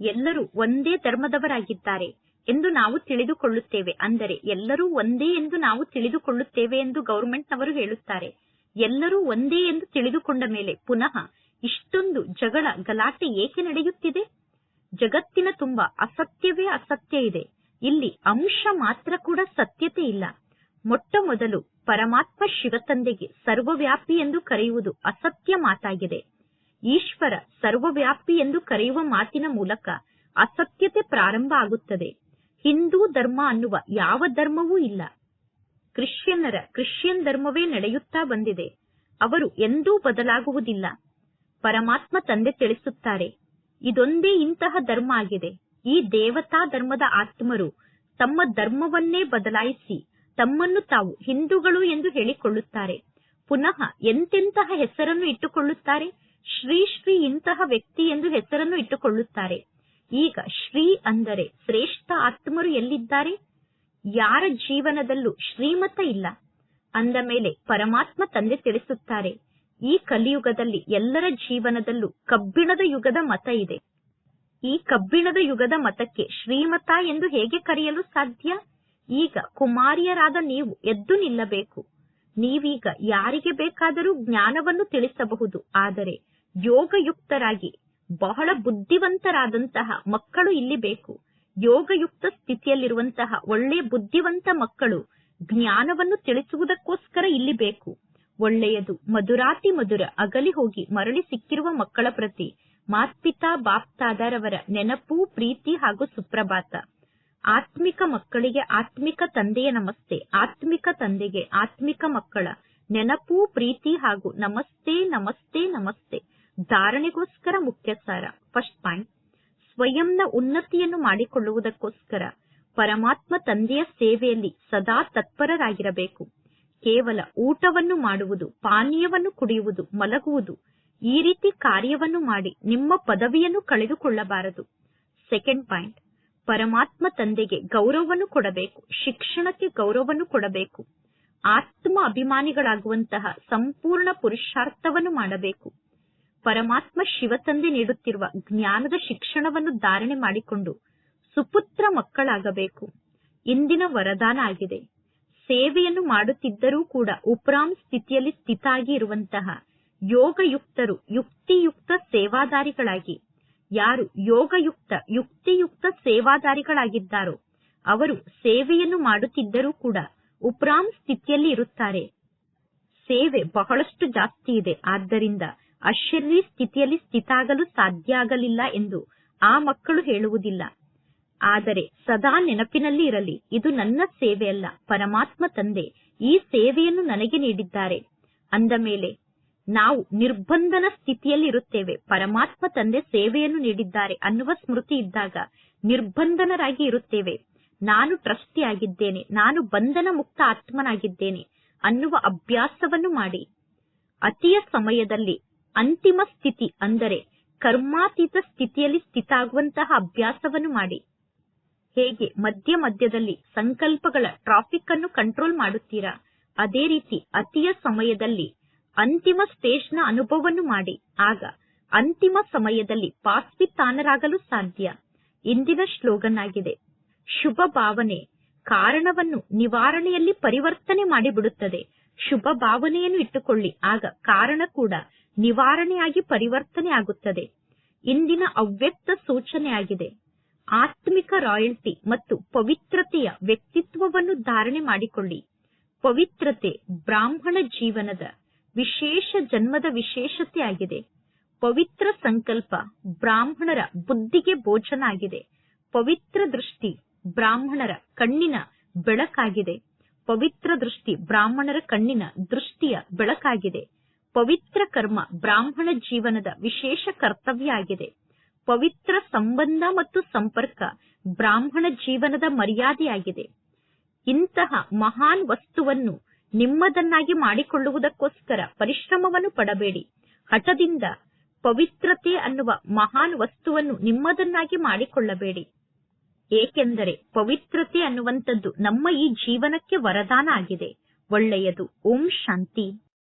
ಎಲ್ಲರೂ ಒಂದೇ ಧರ್ಮದವರಾಗಿದ್ದಾರೆ. ಎಂದು ನಾವು ತಿಳಿದುಕೊಳ್ಳುತ್ತೇವೆ. ಅಂದರೆ ಎಲ್ಲರೂ ಒಂದೇ ಎಂದು ನಾವು ತಿಳಿದುಕೊಳ್ಳುತ್ತೇವೆ ಎಂದು ಗೌರ್ಮೆಂಟ್ನವರು ಹೇಳುತ್ತಾರೆ. ಎಲ್ಲರೂ ಒಂದೇ ಎಂದು ತಿಳಿದುಕೊಂಡ ಮೇಲೆ ಪುನಃ ಇಷ್ಟೊಂದು ಜಗಳ, ಗಲಾಟೆ ಏಕೆ ನಡೆಯುತ್ತಿದೆ? ಜಗತ್ತಿನ ತುಂಬಾ ಅಸತ್ಯವೇ ಅಸತ್ಯ ಇದೆ. ಇಲ್ಲಿ ಅಂಶ ಮಾತ್ರ ಕೂಡ ಸತ್ಯತೆ ಇಲ್ಲ. ಮೊಟ್ಟ ಮೊದಲು ಪರಮಾತ್ಮ ಶಿವತಂದೆಗೆ ಸರ್ವವ್ಯಾಪಿ ಎಂದು ಕರೆಯುವುದು ಅಸತ್ಯ ಮಾತಾಗಿದೆ. ಈಶ್ವರ ಸರ್ವವ್ಯಾಪಿ ಎಂದು ಕರೆಯುವ ಮಾತಿನ ಮೂಲಕ ಅಸತ್ಯತೆ ಪ್ರಾರಂಭ ಆಗುತ್ತದೆ. ಹಿಂದೂ ಧರ್ಮ ಅನ್ನುವ ಯಾವ ಧರ್ಮವೂ ಇಲ್ಲ. ಕ್ರಿಶ್ಚಿಯನ್ನರ ಕ್ರಿಶ್ಚಿಯನ್ ಧರ್ಮವೇ ನಡೆಯುತ್ತಾ ಬಂದಿದೆ. ಅವರು ಎಂದೂ ಬದಲಾಗುವುದಿಲ್ಲ. ಪರಮಾತ್ಮ ತಂದೆ ತಿಳಿಸುತ್ತಾರೆ, ಇದೊಂದೇ ಇಂತಹ ಧರ್ಮ ಆಗಿದೆ. ಈ ದೇವತಾ ಧರ್ಮದ ಆತ್ಮರು ತಮ್ಮ ಧರ್ಮವನ್ನೇ ಬದಲಾಯಿಸಿ ತಮ್ಮನ್ನು ತಾವು ಹಿಂದೂಗಳು ಎಂದು ಹೇಳಿಕೊಳ್ಳುತ್ತಾರೆ. ಪುನಃ ಎಂತೆಂತಹ ಹೆಸರನ್ನು ಇಟ್ಟುಕೊಳ್ಳುತ್ತಾರೆ? ಶ್ರೀ ಶ್ರೀ ಇಂತಹ ವ್ಯಕ್ತಿ ಎಂದು ಹೆಸರನ್ನು ಇಟ್ಟುಕೊಳ್ಳುತ್ತಾರೆ. ಈಗ ಶ್ರೀ ಅಂದರೆ ಶ್ರೇಷ್ಠ ಆತ್ಮರು ಎಲ್ಲಿದ್ದಾರೆ? ಯಾರ ಜೀವನದಲ್ಲೂ ಶ್ರೀಮತ ಇಲ್ಲ. ಅಂದ ಮೇಲೆ ಪರಮಾತ್ಮ ತಂದೆ ತಿಳಿಸುತ್ತಾರೆ, ಈ ಕಲಿಯುಗದಲ್ಲಿ ಎಲ್ಲರ ಜೀವನದಲ್ಲೂ ಕಬ್ಬಿಣದ ಯುಗದ ಮತ ಇದೆ. ಈ ಕಬ್ಬಿಣದ ಯುಗದ ಮತಕ್ಕೆ ಶ್ರೀಮತ ಎಂದು ಹೇಗೆ ಕರೆಯಲು ಸಾಧ್ಯ? ಈಗ ಕುಮಾರಿಯರಾದ ನೀವು ಎದ್ದು ನಿಲ್ಲಬೇಕು. ನೀವೀಗ ಯಾರಿಗೆ ಬೇಕಾದರೂ ಜ್ಞಾನವನ್ನು ತಿಳಿಸಬಹುದು, ಆದರೆ ಯೋಗಯುಕ್ತರಾಗಿ ಬಹಳ ಬುದ್ಧಿವಂತರಾದಂತಹ ಮಕ್ಕಳು ಇಲ್ಲಿ ಬೇಕು. ಯೋಗಯುಕ್ತ ಸ್ಥಿತಿಯಲ್ಲಿರುವಂತಹ ಒಳ್ಳೆಯ ಬುದ್ಧಿವಂತ ಮಕ್ಕಳು ಜ್ಞಾನವನ್ನು ತಿಳಿಸುವುದಕ್ಕೋಸ್ಕರ ಇಲ್ಲಿ ಬೇಕು. ಒಳ್ಳೆಯದು, ಮಧುರಾತಿ ಮಧುರ, ಅಗಲಿ ಹೋಗಿ ಮರಳಿ ಸಿಕ್ಕಿರುವ ಮಕ್ಕಳ ಪ್ರತಿ ಮಾತ್ಪಿತಾ ಬಾಪ್ತಾದರವರ ನೆನಪು, ಪ್ರೀತಿ ಹಾಗೂ ಸುಪ್ರಭಾತ. ಆತ್ಮಿಕ ಮಕ್ಕಳಿಗೆ ಆತ್ಮಿಕ ತಂದೆಯ ನಮಸ್ತೆ, ಆತ್ಮಿಕ ತಂದೆಗೆ ಆತ್ಮಿಕ ಮಕ್ಕಳ ನೆನಪು, ಪ್ರೀತಿ ಹಾಗೂ ನಮಸ್ತೆ ನಮಸ್ತೆ ನಮಸ್ತೆ. ಧಾರಣೆಗೋಸ್ಕರ ಮುಖ್ಯ ಸಾರ ಫಸ್ಟ್ ಪಾಯಿಂಟ್ ಸ್ವಯಂನ ಉನ್ನತಿಯನ್ನು ಮಾಡಿಕೊಳ್ಳುವುದಕ್ಕೋಸ್ಕರ ಪರಮಾತ್ಮ ತಂದೆಯ ಸೇವೆಯಲ್ಲಿ ಸದಾ ತತ್ಪರರಾಗಿರಬೇಕು. ಕೇವಲ ಊಟವನ್ನು ಮಾಡುವುದು, ಪಾನೀಯವನ್ನು ಕುಡಿಯುವುದು, ಮಲಗುವುದು, ಈ ರೀತಿ ಕಾರ್ಯವನ್ನು ಮಾಡಿ ನಿಮ್ಮ ಪದವಿಯನ್ನು ಕಳೆದುಕೊಳ್ಳಬಾರದು. ಸೆಕೆಂಡ್ ಪಾಯಿಂಟ್ ಪರಮಾತ್ಮ ತಂದೆಗೆ ಗೌರವವನ್ನು ಕೊಡಬೇಕು, ಶಿಕ್ಷಣಕ್ಕೆ ಗೌರವವನ್ನು ಕೊಡಬೇಕು. ಆತ್ಮ ಅಭಿಮಾನಿಗಳಾಗುವಂತಹ ಸಂಪೂರ್ಣ ಪುರುಷಾರ್ಥವನ್ನು ಮಾಡಬೇಕು. ಪರಮಾತ್ಮ ಶಿವತಂದೆ ನೀಡುತ್ತಿರುವ ಜ್ಞಾನದ ಶಿಕ್ಷಣವನ್ನು ಧಾರಣೆ ಮಾಡಿಕೊಂಡು ಸುಪುತ್ರ ಮಕ್ಕಳಾಗಬೇಕು. ಇಂದಿನ ವರದಾನ ಆಗಿದೆ. ಸೇವೆಯನ್ನು ಮಾಡುತ್ತಿದ್ದರೂ ಕೂಡ ಉಪ್ರಾಮ್ ಸ್ಥಿತಿಯಲ್ಲಿ ಸ್ಥಿತಾಗಿ ಇರುವಂತಹ ಯೋಗಯುಕ್ತರು ಯುಕ್ತಿಯುಕ್ತ ಸೇವಾದಾರಿಗಳಾಗಿ. ಯಾರು ಯೋಗಯುಕ್ತ, ಯುಕ್ತಿಯುಕ್ತ ಸೇವಾದಾರಿಗಳಾಗಿದ್ದಾರೋ, ಅವರು ಸೇವೆಯನ್ನು ಮಾಡುತ್ತಿದ್ದರೂ ಕೂಡ ಉಪ್ರಾಮ್ ಸ್ಥಿತಿಯಲ್ಲಿ ಇರುತ್ತಾರೆ. ಸೇವೆ ಬಹಳಷ್ಟು ಜಾಸ್ತಿ ಇದೆ. ಆದ್ದರಿಂದ ಅಶರೀರಿ ಸ್ಥಿತಿಯಲ್ಲಿ ಸ್ಥಿತಾಗಲು ಸಾಧ್ಯ ಆಗಲಿಲ್ಲ ಎಂದು ಆ ಮಕ್ಕಳು ಹೇಳುವುದಿಲ್ಲ. ಆದರೆ ಸದಾ ನೆನಪಿನಲ್ಲಿ ಇರಲಿ, ಇದು ನನ್ನ ಸೇವೆಯಲ್ಲ, ಪರಮಾತ್ಮ ತಂದೆ ಈ ಸೇವೆಯನ್ನು ನನಗೆ ನೀಡಿದ್ದಾರೆ. ಅಂದ ಮೇಲೆ, ನಾವು ನಿರ್ಬಂಧನ ಸ್ಥಿತಿಯಲ್ಲಿ ಇರುತ್ತೇವೆ, ಪರಮಾತ್ಮ ತಂದೆ ಸೇವೆಯನ್ನು ನೀಡಿದ್ದಾರೆ ಅನ್ನುವ ಸ್ಮೃತಿ ಇದ್ದಾಗ ನಿರ್ಬಂಧನರಾಗಿ ಇರುತ್ತೇವೆ. ನಾನು ಟ್ರಸ್ಟಿ ಆಗಿದ್ದೇನೆ ನಾನು ಬಂಧನ ಮುಕ್ತ ಆತ್ಮನಾಗಿದ್ದೇನೆ ಅನ್ನುವ ಅಭ್ಯಾಸವನ್ನು ಮಾಡಿ. ಅತಿಯ ಸಮಯದಲ್ಲಿ ಅಂತಿಮ ಸ್ಥಿತಿ ಅಂದರೆ ಕರ್ಮಾತೀತ ಸ್ಥಿತಿಯಲ್ಲಿ ಸ್ಥಿತಾಗುವಂತಹ ಅಭ್ಯಾಸವನ್ನು ಮಾಡಿ. ಹೇಗೆ ಮಧ್ಯ ಮಧ್ಯದಲ್ಲಿ ಸಂಕಲ್ಪಗಳ ಟ್ರಾಫಿಕ್ ಅನ್ನು ಕಂಟ್ರೋಲ್ ಮಾಡುತ್ತೀರಾ? ಅದೇ ರೀತಿ ಅತಿಯ ಸಮಯದಲ್ಲಿ ಅಂತಿಮ ಸ್ಟೇಜ್ನ ಅನುಭವವನ್ನು ಮಾಡಿ. ಆಗ ಅಂತಿಮ ಸಮಯದಲ್ಲಿ ಪಾಸ್ವಿತಾನರಾಗಲು ಸಾಧ್ಯ. ಇಂದಿನ ಶ್ಲೋಗನ್ ಆಗಿದೆ. ಶುಭ ಭಾವನೆ ಕಾರಣವನ್ನು ನಿವಾರಣೆಯಲ್ಲಿ ಪರಿವರ್ತನೆ ಮಾಡಿಬಿಡುತ್ತದೆ. ಶುಭ ಭಾವನೆಯನ್ನು ಇಟ್ಟುಕೊಳ್ಳಿ. ಆಗ ಕಾರಣ ಕೂಡ ನಿವಾರಣೆಯಾಗಿ ಪರಿವರ್ತನೆ ಆಗುತ್ತದೆ ಇಂದಿನ ಅವ್ಯಕ್ತ ಸೂಚನೆಯಾಗಿದೆ. ಆತ್ಮಿಕ ರಾಯಲ್ಟಿ ಮತ್ತು ಪವಿತ್ರತೆಯ ವ್ಯಕ್ತಿತ್ವವನ್ನು ಧಾರಣೆ ಮಾಡಿಕೊಳ್ಳಿ. ಪವಿತ್ರತೆ ಬ್ರಾಹ್ಮಣ ಜೀವನದ ವಿಶೇಷ ಜನ್ಮದ ವಿಶೇಷತೆಯಾಗಿದೆ. ಪವಿತ್ರ ಸಂಕಲ್ಪ ಬ್ರಾಹ್ಮಣರ ಬುದ್ಧಿಗೆ ಭೋಜನ ಆಗಿದೆ. ಪವಿತ್ರ ದೃಷ್ಟಿ ಬ್ರಾಹ್ಮಣರ ಕಣ್ಣಿನ ಬೆಳಕಾಗಿದೆ. ಪವಿತ್ರ ದೃಷ್ಟಿ ಬ್ರಾಹ್ಮಣರ ಕಣ್ಣಿನ ದೃಷ್ಟಿಯ ಬೆಳಕಾಗಿದೆ. ಪವಿತ್ರ ಕರ್ಮ ಬ್ರಾಹ್ಮಣ ಜೀವನದ ವಿಶೇಷ ಕರ್ತವ್ಯ ಆಗಿದೆ ಪವಿತ್ರ ಸಂಬಂಧ ಮತ್ತು ಸಂಪರ್ಕ ಬ್ರಾಹ್ಮಣ ಜೀವನದ ಮರ್ಯಾದೆಯಾಗಿದೆ. ಇಂತಹ ಮಹಾನ್ ವಸ್ತುವನ್ನು ನಿಮ್ಮದನ್ನಾಗಿ ಮಾಡಿಕೊಳ್ಳುವುದಕ್ಕೋಸ್ಕರ ಪರಿಶ್ರಮವನ್ನು ಪಡಬೇಡಿ. ಹಠದಿಂದ ಪವಿತ್ರತೆ ಅನ್ನುವ ಮಹಾನ್ ವಸ್ತುವನ್ನು ನಿಮ್ಮದನ್ನಾಗಿ ಮಾಡಿಕೊಳ್ಳಬೇಡಿ. ಏಕೆಂದರೆ ಪವಿತ್ರತೆ ಅನ್ನುವಂಥದ್ದು ನಮ್ಮ ಈ ಜೀವನಕ್ಕೆ ವರದಾನ ಆಗಿದೆ. ಒಳ್ಳೆಯದು. ಓಂ ಶಾಂತಿ.